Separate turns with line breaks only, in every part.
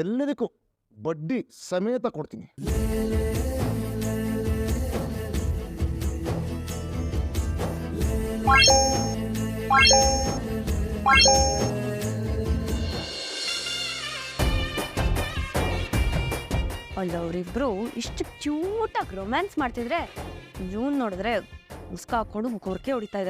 ಇದೆಲ್ಲದಕ್ಕೂ ಬಡ್ಡಿ ಸಮೇತ ಕೊಡ್ತೀನಿ.
ಅಲ್ಲ, ಅವರಿಬ್ರು ಇಷ್ಟು ಕ್ಯೂಟಾಗಿ ರೊಮ್ಯಾನ್ಸ್ ಮಾಡ್ತಿದ್ರೆ ಜೂನ್ ನೋಡಿದ್ರೆ ಉಸ್ಕಾಕೊಂಡು ಕೊರಕೆ ಹೊಡಿತಾ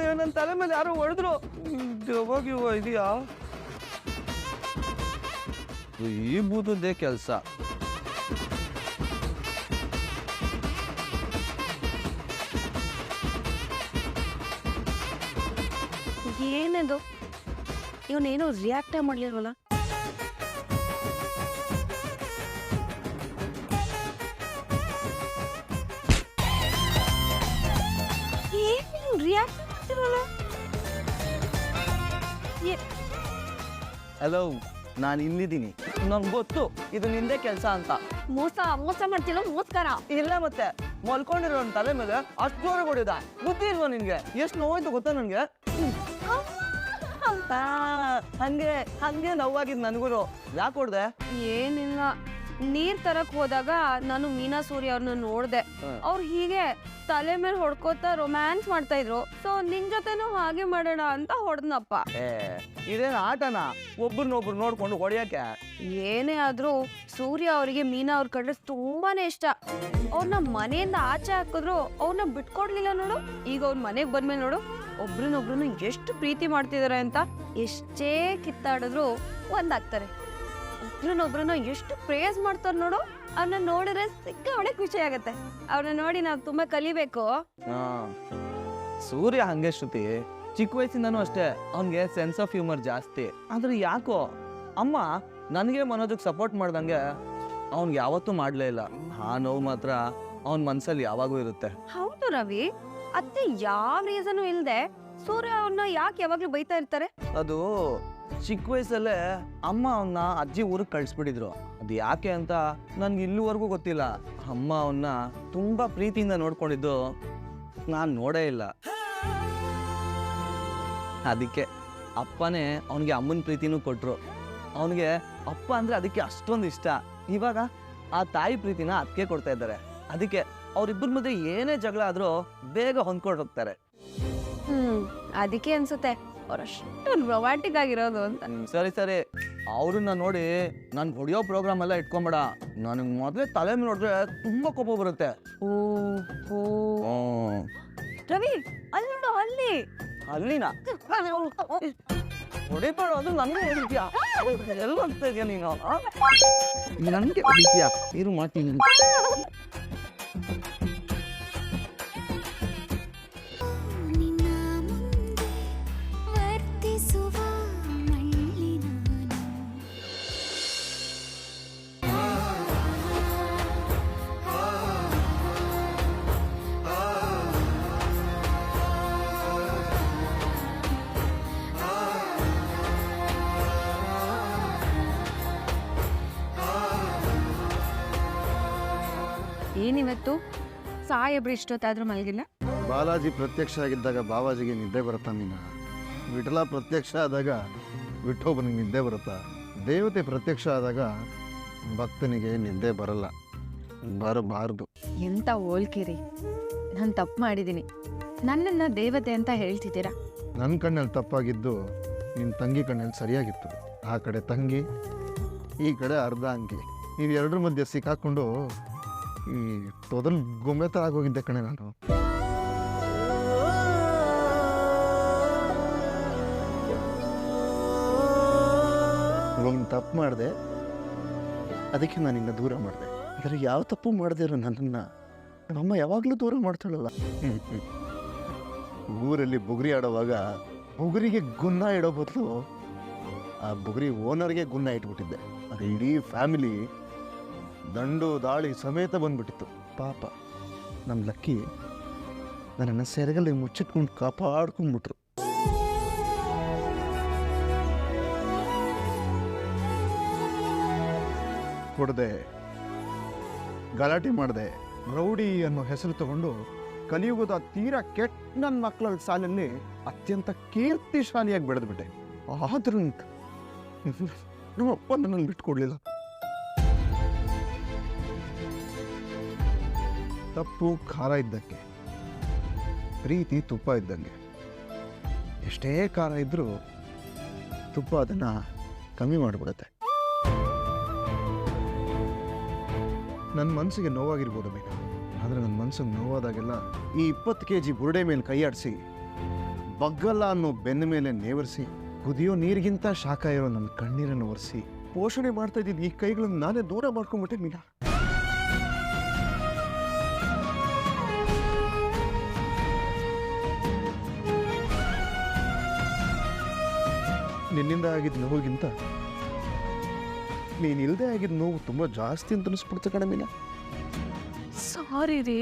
ಇದ್ದಾನೆ
ನನ್ನ ತಲೆ ಮೇಲೆ ಯಾರೋ ಹೊಡೆದ್ರು. ಇವ ಇದೆಯಾ? ಈ ಬೂದದ್ದೇ ಕೆಲಸ.
ಏನದು? ಇವನೇನು ರಿಯಾಕ್ಟೇ ಮಾಡ್ಲಿಲ್ವಲ್ಲ?
ಹಲೋ ನಾನು ಇಲ್ಲಿದ್ದೀನಿ ನಂಗೆ ಗೊತ್ತು ಇದು ನಿಂದೆ ಕೆಲಸ ಅಂತ.
ಮೋಸ ಮೋಸ ಮಾಡ್ತಿಲ್ಲ ಮೋಸ್ಕರ?
ಇಲ್ಲ ಮತ್ತೆ ಮಲ್ಕೊಂಡಿರೋ ತಲೆ ಮೇಲೆ ಅಷ್ಟು ಜೋರ ಹೊಡಿದ ಬುದ್ಧಿ ಇಲ್ವಾ ನಿನ್ಗೆ? ಎಷ್ಟು ನೋವಾಯ್ತು ಗೊತ್ತಾ ನನಗೆ? ಹಂಗೆ ಹಂಗೆ ನೋವಾಗಿದ್ ನನ್ಗೂ ಯಾಕೆ ಹೊಡ್ದೆ?
ಏನಿಲ್ಲ. ನೀರ್ ತರಕ್ ಹೋದಾಗ ನಾನು ಮೀನಾ ಸೂರ್ಯ ಅವ್ರನ್ನ ನೋಡ್ದೆ. ಅವ್ರು ಹೀಗೆ ತಲೆ ಮೇಲೆ ಹೊಡ್ಕೋತಾ ರೊಮ್ಯಾನ್ಸ್ ಮಾಡ್ತಾ ಇದ್ರು. ಸೊ ನಿನ್ ಜೊತೆನೂ ಹಾಗೆ ಮಾಡೋಣ ಅಂತ ಹೊಡೆದ್ನಪ್ಪ.
ಏ ಇದೇನು ಆಟನ? ಒಬ್ರನ್ನೊಬ್ರು ನೋಡ್ಕೊಂಡು ಹೊಡೆಯಕ್ಕೆ
ಏನೇ ಆದ್ರೂ ಸೂರ್ಯ ಅವರಿಗೆ ಮೀನಾ ಅವ್ರ ಕಂಡ್ರೆ ತುಂಬಾನೇ ಇಷ್ಟ. ಅವ್ರನ್ನ ಮನೆಯಿಂದ ಆಚೆ ಹಾಕಿದ್ರು ಅವ್ರನ್ನ ಬಿಟ್ಕೊಡ್ಲಿಲ್ಲ ನೋಡು. ಈಗ ಅವ್ರ ಮನೆಗ್ ಬಂದ್ಮೇಲೆ ನೋಡು ಒಬ್ರನ್ನೊಬ್ರನ್ನ ಎಷ್ಟು ಪ್ರೀತಿ ಮಾಡ್ತಿದಾರೆ ಅಂತ ಎಷ್ಟೇ ಕಿತ್ತಾಡಿದ್ರು ಒಂದಾಗ್ತಾರೆ ಒಬ್ರನ್ನೊಬ್ರನ್ನ ಎಷ್ಟು ಪ್ರೇಸ್ ಮಾಡ್ತಾರ ನೋಡು ಅವ್ರನ್ನ ನೋಡಿದ್ರೆ ಸಿಕ್ಕಾಬಳೆ ಖುಷಿ ಆಗತ್ತೆ. ಅವ್ರನ್ನ ನೋಡಿ ನಾವು ತುಂಬಾ ಕಲಿಬೇಕು.
ಹಾ. ಸೂರ್ಯ ಹಂಗೆ ಶ್ರುತಿ ಚಿಕ್ಕ ವಯಸ್ಸಿಂದನೂ ಅಷ್ಟೇ ಅವನಿಗೆ ಸೆನ್ಸ್ ಆಫ್ ಹ್ಯೂಮರ್ ಜಾಸ್ತಿ. ಆದ್ರೆ ಯಾಕೋ ಅಮ್ಮ ನನಗೆ ಮನೋಜಕ್ಕೆ ಸಪೋರ್ಟ್ ಮಾಡ್ದಂಗೆ ಅವ್ನಿಗೆ ಯಾವತ್ತೂ ಮಾಡಲೇ ಇಲ್ಲ. ಆ ನೋವು ಮಾತ್ರ ಅವನ ಮನ್ಸಲ್ಲಿ ಯಾವಾಗೂ ಇರುತ್ತೆ.
ಹೌದು ರವಿ ಅತ್ತೆ ಯಾವ ರೀಸನು ಇಲ್ದೆ ಸೂರ್ಯ ಅವ್ರನ್ನ ಯಾಕೆ ಯಾವಾಗ್ಲೂ ಬೈತಾ ಇರ್ತಾರೆ?
ಅದು ಚಿಕ್ಕ ವಯಸ್ಸಲ್ಲೇ ಅಮ್ಮ ಅವನ್ನ ಅಜ್ಜಿ ಊರಿಗೆ ಕಳಿಸ್ಬಿಟ್ಟಿದ್ರು. ಅದು ಯಾಕೆ ಅಂತ ನನ್ಗೆ ಇಲ್ಲಿವರೆಗೂ ಗೊತ್ತಿಲ್ಲ. ಅಮ್ಮ ಅವನ್ನ ತುಂಬಾ ಪ್ರೀತಿಯಿಂದ ನೋಡ್ಕೊಂಡಿದ್ದು ನಾನು ನೋಡೇ ಇಲ್ಲ. ಅದಕ್ಕೆ ಅಪ್ಪನೇ ಅವನಿಗೆ ಅಮ್ಮನ ಪ್ರೀತಿನೂ ಕೊಟ್ರು. ಅವನಿಗೆ ಅಪ್ಪ ಅಂದ್ರೆ ಅದಕ್ಕೆ ಅಷ್ಟೊಂದು ಇಷ್ಟ. ಇವಾಗ ಆ ತಾಯಿ ಪ್ರೀತಿನ ಅದಕ್ಕೆ ಕೊಡ್ತಾ ಇದ್ದಾರೆ. ಅದಕ್ಕೆ ಅವರಿಬ್ಬರ ಮಧ್ಯೆ ಏನೇ ಜಗಳ ಆದ್ರೂ ಬೇಗ ಹೊಂದ್ಕೊಂಡು ಹೋಗ್ತಾರೆ.
ಹ್ಮ್, ಅದಕ್ಕೆ ಅನ್ಸುತ್ತೆ. ಅವ್ರಷ್ಟು ರೊಮ್ಯಾಂಟಿಕ್ ಆಗಿರೋದು ಅಂತ.
ಸರಿ ಸರಿ. ಅವ್ರನ್ನ ನೋಡಿ ನಾನು ಹೊಡಿಯೋ ಪ್ರೋಗ್ರಾಮ್ ಎಲ್ಲ ಇಟ್ಕೊಂಬೇಡ. ನನಗೆ ಮೊದಲೇ ತಲೆ ಮೇಲೆ ನೋಡಿದ್ರೆ ತುಂಬಾ ಕೋಪ ಬರುತ್ತೆ.
ಓ ಓ
ಹ್ಮ್.
ರವಿ ಅಲ್ಲಿ ನೋಡು ಅಲ್ಲಿ.
ಅಲ್ಲಿನ? ಹೊಡಿಬೇಡ ಅದು ನನಗೆ ಹೊಡಿತೀಯ? ಎಲ್ಲ ಅಂತ ಇದೆಯಾ ನೀನು? ನನಗೆ ಹೊಡಿತೀಯ? ನೀರು ಮಾಡ್ತೀನಿ
ಏನಿವತ್ತು? ಸಾಯಬ್ರು ಇಷ್ಟೊತ್ತಾದ್ರೂ ಮಲಗಿಲ್ಲ?
ಬಾಲಾಜಿ ಪ್ರತ್ಯಕ್ಷ ಆಗಿದ್ದಾಗ ಬಾವಾಜಿಗೆ ನಿದ್ದೆ ಬರುತ್ತಾ ನೀನು ವಿಠಲ ಪ್ರತ್ಯಕ್ಷ ಆದಾಗ ವಿಠೋಬನಿಗೆ ನಿದ್ದೆ ಬರುತ್ತಾ? ದೇವತೆ ಪ್ರತ್ಯಕ್ಷ ಆದಾಗ ಭಕ್ತನಿಗೆ ನಿದ್ದೆ ಬರಲ್ಲ. ಬರಬಾರ್ದು.
ಎಂತ ಹೋಲ್ಕಿರಿ? ನಾನು ತಪ್ಪು ಮಾಡಿದ್ದೀನಿ ನನ್ನನ್ನು ದೇವತೆ ಅಂತ ಹೇಳ್ತಿದ್ದೀರಾ?
ನನ್ನ ಕಣ್ಣಲ್ಲಿ ತಪ್ಪಾಗಿದ್ದು ನಿನ್ನ ತಂಗಿ ಕಣ್ಣಲ್ಲಿ ಸರಿಯಾಗಿತ್ತು. ಆ ಕಡೆ ತಂಗಿ ಈ ಕಡೆ ಅರ್ಧ ಅಂಗಿ. ನೀವು ಎರಡರ ಮಧ್ಯೆ ಸಿಕ್ಕಾಕೊಂಡು ಈ ತೊದಲ್ ಗೊಂಬೆ ಥರ ಆಗೋಗಿದ್ದೆ ಕಣೆ ನಾನು. ಒಂದು ತಪ್ಪು ಮಾಡಿದೆ. ಅದಕ್ಕೆ ನಾನು ಇನ್ನ ದೂರ ಮಾಡಿದೆ. ಆದರೆ ಯಾವ ತಪ್ಪು ಮಾಡದೇ ಇರೋ ನನ್ನನ್ನು ನಮ್ಮಮ್ಮ ಯಾವಾಗಲೂ ದೂರ ಮಾಡ್ತಾಳಲ್ಲ. ಊರಲ್ಲಿ ಬುಗುರಿ ಆಡೋವಾಗ ಬುಗುರಿಗೆ ಗುನ್ನ ಇಡೋ ಬದಲು ಆ ಬುಗುರಿ ಓನರ್ಗೆ ಗುನ್ನ ಇಟ್ಬಿಟ್ಟಿದ್ದೆ. ಅದು ಇಡೀ ಫ್ಯಾಮಿಲಿ ದಂಡು ದಾಳಿ ಸಮೇತ ಬಂದ್ಬಿಟ್ಟಿತ್ತು. ಪಾಪ ನಮ್ಮ ಲಕ್ಕಿ ನನ್ನನ್ನು ಸೆರಗಲ್ಲಿ ಮುಚ್ಚಿಟ್ಕೊಂಡು ಕಾಪಾಡ್ಕೊಂಡ್ಬಿಟ್ರು. ಕೊಡದೆ, ಗಲಾಟೆ ಮಾಡಿದೆ, ರೌಡಿ ಅನ್ನೋ ಹೆಸರು ತಗೊಂಡು ಕಲಿಯುಗದ ತೀರಾ ಕೆಟ್ಟ ನನ್ನ ಮಕ್ಕಳ ಸಾಲಲ್ಲಿ ಅತ್ಯಂತ ಕೀರ್ತಿಶಾಲಿಯಾಗಿ ಬೆಳೆದ್ಬಿಟ್ಟೆ. ಆದ್ರೂ ನಮ್ಮಪ್ಪ ನನ್ನನ್ನು ಬಿಟ್ಕೊಡ್ಲಿಲ್ಲ. ತಪ್ಪು ಖಾರ ಇದ್ದಕ್ಕೆ, ಪ್ರೀತಿ ತುಪ್ಪ ಇದ್ದಂಗೆ. ಎಷ್ಟೇ ಖಾರ ಇದ್ದರೂ ತುಪ್ಪ ಅದನ್ನು ಕಮ್ಮಿ ಮಾಡಿಬಿಡುತ್ತೆ. ನನ್ನ ಮನಸ್ಸಿಗೆ ನೋವಾಗಿರ್ಬೋದು ಬೇಕಾ ಆದರೆ ನನ್ನ ಮನಸ್ಸಿಗೆ ನೋವಾದಾಗೆಲ್ಲ ಈ ಇಪ್ಪತ್ತು ಕೆ ಜಿ ಬುರುಡೆ ಮೇಲೆ ಕೈಯಾಡಿಸಿ ಬಗ್ಗಲ್ಲ ಅನ್ನೋ ಬೆನ್ನ ಮೇಲೆ ನೇವರಿಸಿ, ಕುದಿಯೋ ನೀರಿಗಿಂತ ಶಾಖ ಇರೋ ನನ್ನ ಕಣ್ಣೀರನ್ನು ಒರೆಸಿ, ಪೋಷಣೆ ಮಾಡ್ತಾ ಇದ್ದಿದ್ದು ಈ ಕೈಗಳನ್ನು ನಾನೇ ದೂರ ಮಾಡ್ಕೊಂಡ್ಬಿಟ್ಟೆ ಮೀನಾ. ನಿನ್ನಿಂದ ಆಗಿದ್ದ ನೋವಿಗಿಂತ ನೀನಿಲ್ಲದೆ ಆಗಿದ್ದ ನೋವು ತುಂಬ ಜಾಸ್ತಿ ಅಂತ ಅನಿಸ್ಬಿಡ್ತು ಕಣ ಮೀನಾ.
ಸಾರಿ ರೀ.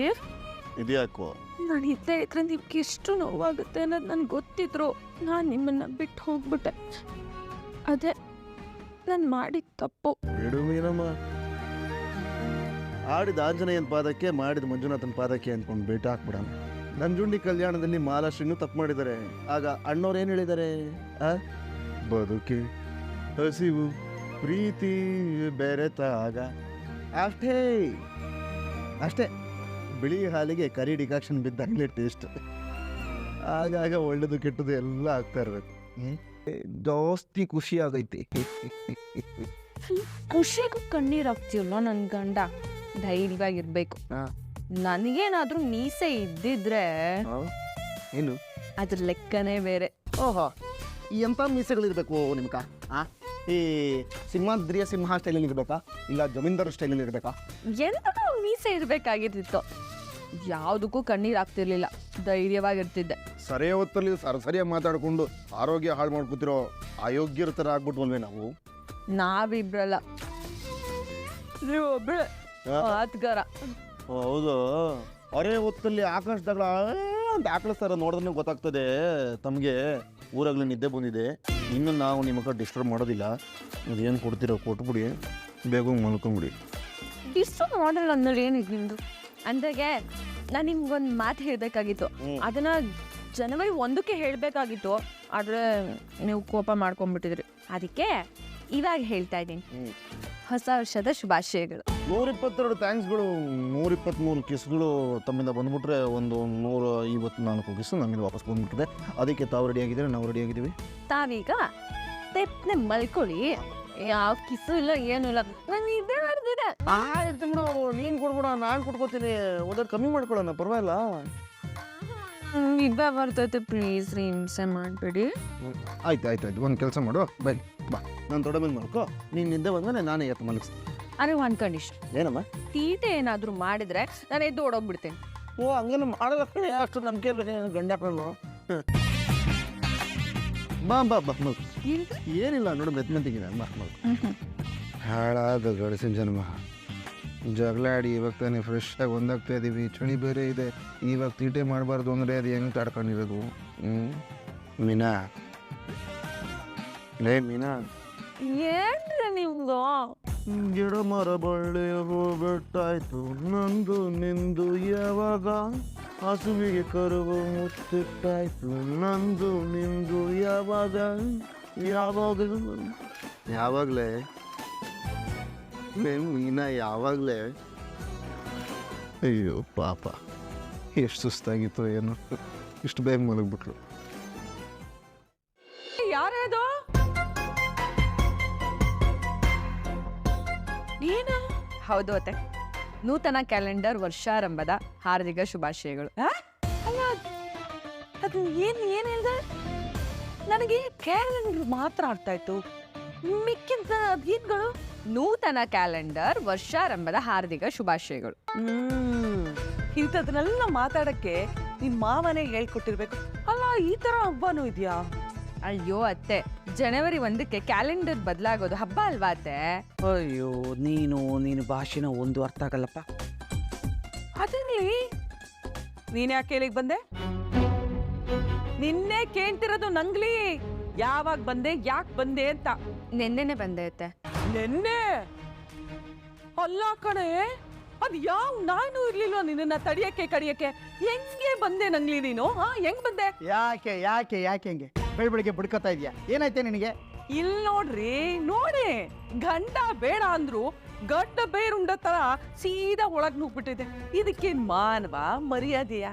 ಇದ್ಯಾಕೋ?
ನಾನು ಇದ್ದೇ ಇದ್ರೆ ನಿಮ್ಗೆ ಎಷ್ಟು ನೋವಾಗುತ್ತೆ ಅನ್ನೋದು ನನಗೆ ಗೊತ್ತಿದ್ರು. ನಾನು ನಿಮ್ಮನ್ನ ಬಿಟ್ಟು ಹೋಗ್ಬಿಟ್ಟೆ. ಅದೇ ನಾನು ಮಾಡಿದ ತಪ್ಪು.
ಬಿಡು ಮೀನಮ್ಮ. ಆಡಿದ ಆಂಜನೇಯನ ಪಾದಕ್ಕೆ ಮಾಡಿದ ಮಂಜುನಾಥನ ಪಾದಕ್ಕೆ ಅಂದ್ಕೊಂಡು ಬೇಟ ಹಾಕ್ಬಿಡಣ ನಂಜುಂಡಿ ಕಲ್ಯಾಣದಲ್ಲಿ ಮಾಲಾಶ್ರೀನು ತಪ್ಪು ಮಾಡಿದ್ದಾರೆ. ಆಗ ಅಣ್ಣವ್ರು ಏನು ಹೇಳಿದ್ದಾರೆ? ಆ? ಬದುಕಿ ಹಸಿವು ಪ್ರೀತಿ ಬೆರೆತಾಗ. ಅಷ್ಟೇ. ಅಷ್ಟೇ. ಬಿಳಿ ಹಾಲಿಗೆ ಕರಿ ಡಿಕಾಕ್ಷನ್ ಬಿದ್ದಾಗಲೇ ಟೇಸ್ಟ್ ಆಗಾಗ ಒಳ್ಳೇದು ಕೆಟ್ಟದು ಎಲ್ಲ ಆಗ್ತಾ ಇರಬೇಕು. ಜಾಸ್ತಿ ಖುಷಿ ಆಗೈತಿ.
ಖುಷಿಗೂ ಕಣ್ಣೀರು ಹಾಕ್ತೀವಲ್ಲ ನನ್ನ ಗಂಡ? ಧೈರ್ಯವಾಗಿರ್ಬೇಕು.
ಹಾ.
ನನಗೇನಾದ್ರೂ ಮೀಸೆ ಇದ್ದಿದ್ರೆ
ಏನು?
ಅದ್ರ ಲೆಕ್ಕನೇ ಬೇರೆ.
ಓಹೋ. ಎಂಥ ಮೀಸೆಗಳಿರಬೇಕು ನಿಮ್ಗೆ ಆ? ಈ ಸಿಂಹಾದ್ರಿಯ ಸಿಂಹ ಸ್ಟೈಲಲ್ಲಿ ಇರಬೇಕಾ? ಇಲ್ಲ ಜಮೀನ್ದಾರ್ ಸ್ಟೈಲಲ್ಲಿ ಇರಬೇಕಾ?
ಎಂಥ ಮೀಸೆ ಇರಬೇಕಾಗಿರ್ತಿತ್ತು. ಯಾವುದಕ್ಕೂ ಕಣ್ಣೀರು ಆಗ್ತಿರ್ಲಿಲ್ಲ ಧೈರ್ಯವಾಗಿರ್ತಿದ್ದೆ.
ಸರಿಯ ಹೊತ್ತಲ್ಲಿ ಸರಿಯಾಗಿ ಮಾತಾಡಿಕೊಂಡು ಆರೋಗ್ಯ ಹಾಳು ಮಾಡ್ಕೊತಿರೋ ಅಯೋಗ್ಯರ ಥರ ಆಗ್ಬಿಟ್ವಲ್ವೇ ನಾವು
ನಾವಿಬ್ರಲ್ಲ ನೀವು ಒಬ್ಬಳೆ ಆತ್ಗಾರ
ಹೌದು. ಅರೆ ಹೊತ್ತಲ್ಲಿ ಆಕಾಶದಾಗ ಅಂತ ಆಕಳಿಸ್ತಾರ ನೋಡಿದ್ರೆ ಗೊತ್ತಾಗ್ತದೆ. ತಮಗೆ ಊರಾಗಲೇ ನಿದ್ದೆ ಬಂದಿದೆ. ಇನ್ನು ನಾವು ನಿಮ್ಮ ಡಿಸ್ಟರ್ಬ್ ಮಾಡೋದಿಲ್ಲ. ಅದೇನು ಕೊಡ್ತೀರೋ ಕೊಟ್ಬಿಡಿ. ಬೇಗ ಮಲ್ಕೊಂಬಿಡಿ.
ಡಿಸ್ಟರ್ಬ್ ಮಾಡಲ್ಲ ಅಂದ್ರೆ ಏನಿದೆ ನಿಮ್ಮದು ಅಂದಾಗೆ ನಾನು ನಿಮ್ಗೊಂದು ಮಾತು ಹೇಳಬೇಕಾಗಿತ್ತು. ಅದನ್ನು ಜನವರಿ ಒಂದಕ್ಕೆ ಹೇಳಬೇಕಾಗಿತ್ತು. ಆದರೆ ನೀವು ಕೋಪ ಮಾಡ್ಕೊಂಡ್ಬಿಟ್ಟಿದ್ರಿ. ಅದಕ್ಕೆ ಇವಾಗ ಹೇಳ್ತಾ ಇದ್ದೀನಿ. ಹೊಸ ವರ್ಷದ ಶುಭಾಶಯಗಳು.
ನೂರಿಪ್ಪತ್ತೆರಡು ಥ್ಯಾಂಕ್ಸ್ಗಳು ನೂರಿಪ್ಪತ್ತ್ಮೂರು ಕಿಸ್ಗಳು ತಮ್ಮಿಂದ ಬಂದ್ಬಿಟ್ರೆ ಒಂದು ನೂರ ಐವತ್ನಾಲ್ಕು ಕಿಸ್ ನಮ್ಮಿಂದ ವಾಪಸ್ ಬಂದ್ಬಿಟ್ಟಿದೆ. ಅದಕ್ಕೆ ತಾವು ರೆಡಿ ಆಗಿದ್ದೀರಾ? ನಾವು ರೆಡಿ ಆಗಿದ್ದೀವಿ.
ತಾವೀಗ ತೆಪ್ಪನೆ ಮಲ್ಕೊಳ್ಳಿ. ಯಾವ ಕಿಸು ಇಲ್ಲ ಏನು ಇಲ್ಲ. ನಾನು ಇದೇ ಬರ್ದಿದೆ
ಆಯ್ತು ಬಿಡು. ನೀನು ಕೊಡ್ಬಿಡ ನಾನು ಕೊಟ್ಕೋತೀನಿ ಕಮ್ಮಿ ಮಾಡ್ಕೊಳ್ಳೋಣ ಪರವಾಗಿಲ್ಲ.
ಇದ್ದ ಬರ್ತೈತೆ ಪ್ಲೀಸ್ ರೀ ಹಿಂಸೆ ಮಾಡಬೇಡಿ.
ಆಯ್ತು ಆಯ್ತು ಆಯ್ತು. ಒಂದು ಕೆಲಸ ಮಾಡು. ಬೈ ಬಾ. ನಾನು ತೊಡೆ ಮೇಲೆ ಮಲ್ಕೋ. ನೀನು ನಿದ್ದೆ ಬಂದರೆ ನಾನೇ ಎತ್ತು ಮಲಗಿಸ್ತೀನಿ.
ಅರೆ ಒನ್ ಕಂಡೀಷನ್
ಏನಮ್ಮ?
ತೀಟೆ ಏನಾದರೂ ಮಾಡಿದ್ರೆ ನಾನು ಎದ್ದು ಓಡೋಗ್ಬಿಡ್ತೇನೆ.
ಓ ಹಂಗೇನು ಮಾಡಲ್ಲ ಕಣೆ ಅಷ್ಟು ನಂಬಿಕೆ ಗಂಡ ಬಾ ಬಾ ಬಾ ಮಗು ಏನಿಲ್ಲ ನೋಡು ಮೆತ್ತ ಮೆತ್ತಿಗೆ ಬಾ ಮಲ್ಕೊ ಹಾಳಾದ ಗಡಸಿನ ಜನ್ಮ. ಜಗಳಾಡಿ ಇವಾಗ ತಾನೇ ಫ್ರೆಶ್ ಆಗಿ ಒಂದಾಗ್ತಾ ಇದೀವಿ. ಚಳಿ ಬೇರೆ ಇದೆ. ಇವಾಗ ತೀಟೆ ಮಾಡಬಾರ್ದು ಅಂದರೆ ಅದು ಹೆಂಗೆ ತಡ್ಕೊಂಡಿರೋದು? ಹ್ಞೂ ಮೀನಾ? ಲೇ ಮೀನಾ?
ಏನ್ರಿ ನಿಮ್ದು
ಗಿಡ ಮರ ಬಳ್ಳಿ ಬೆಟ್ಟಾಯ್ತು. ನಂದು ನಿಂದು ಯಾವಾಗ ಹಸುವಿಗೆ ಕರುವ ಮುತ್ತಿಟ್ಟಾಯ್ತು ನಂದು ನಿಂದು ಯಾವಾಗ ಯಾವಾಗ? ಯಾವಾಗಲೇ? ಮೀನ ಯಾವಾಗಲೇ? ಅಯ್ಯೋ ಪಾಪ. ಎಷ್ಟು ಸುಸ್ತಾಗಿತ್ತು ಏನು. ಇಷ್ಟು ಬೇಗ ಮಲಗ್ಬಿಟ್ರು.
ಹೌದು ಅತ್ತೆ. ನೂತನ ಕ್ಯಾಲೆಂಡರ್ ವರ್ಷಾರಂಭದ ಹಾರ್ದಿಕ ಶುಭಾಶಯಗಳು. ಅಲ್ಲ ಅದು ಏನು ಏನು ಹೇಳ್ದೆ? ನನಗೆ ಕ್ಯಾಲೆಂಡರ್ ಮಾತ್ರ ಅರ್ಥ ಆಯ್ತು. ಮಿಕ್ಕಿಂತ ನೂತನ ಕ್ಯಾಲೆಂಡರ್ ವರ್ಷಾರಂಭದ ಹಾರ್ದಿಕ ಶುಭಾಶಯಗಳು.
ಹ್ಮ್. ಇಂಥದನ್ನೆಲ್ಲ ಮಾತಾಡಕ್ಕೆ ನಿಮ್ ಮಾವನೇ ಹೇಳ್ಕೊಟ್ಟಿರ್ಬೇಕು. ಅಲ್ಲ ಈ ತರ ಹಬ್ಬನೂ ಇದೆಯಾ?
ಅಯ್ಯೋ ಅತ್ತೆ. ಜನವರಿ ಒಂದಕ್ಕೆ ಕ್ಯಾಲೆಂಡರ್ ಬದಲಾಗೋದು ಹಬ್ಬ ಅಲ್ವಾ ಅತ್ತೆ?
ಅಯ್ಯೋ ನೀನು ನೀನು ಭಾಷೆನ ಒಂದು ಅರ್ಥ ಆಗಲ್ಲಪ್ಪ. ಅದಿರ್ಲಿ ನೀನ್ ಯಾಕೆ ಇಲ್ಲಿಗೆ ಬಂದೆ? ನಿನ್ನೆ ಕೇಳ್ತಿರೋದು ನಂಗ್ಲಿ. ಯಾವಾಗ ಬಂದೆ ಯಾಕೆ ಬಂದೆ ಅಂತ.
ನಿನ್ನೆನೆ ಬಂದೆ ಅತ್ತೆ.
ನಿನ್ನೆ? ಅಲ್ಲ ಕಣೆ ಅದ್ ಯಾವ ನಾನು ಇರ್ಲಿಲ್ವಾ ನಿನ್ನ ತಡಿಯಕ್ಕೆ ಕಡಿಯಕ್ಕೆ? ಹೆಂಗೆ ಬಂದೆ ನಂಗ್ಲಿ ನೀನು? ಹಾ ಹೆಂಗ್ ಬಂದೆ?
ಯಾಕೆ ಯಾಕೆ ಯಾಕೆ ಹಂಗೆ? ಬೆಳ್ ಬೆಳಿಗ್ಗೆ ಬುಡ್ಕೋತಾ ಇದೆಯಾ? ಏನಾಯ್ತೆ ನಿನಗೆ?
ಇಲ್ ನೋಡ್ರಿ, ನೋಡಿ, ಗಂಡ ಬೇಡ ಅಂದ್ರು ಗಡ್ಡ ಬೇರುಂಡ ತರ ಸೀದಾ ಒಳಗ್ ನುಗ್ಬಿಟ್ಟಿದೆ. ಇದಕ್ಕೇನ್ ಮಾನವ, ಮರ್ಯಾದೆಯ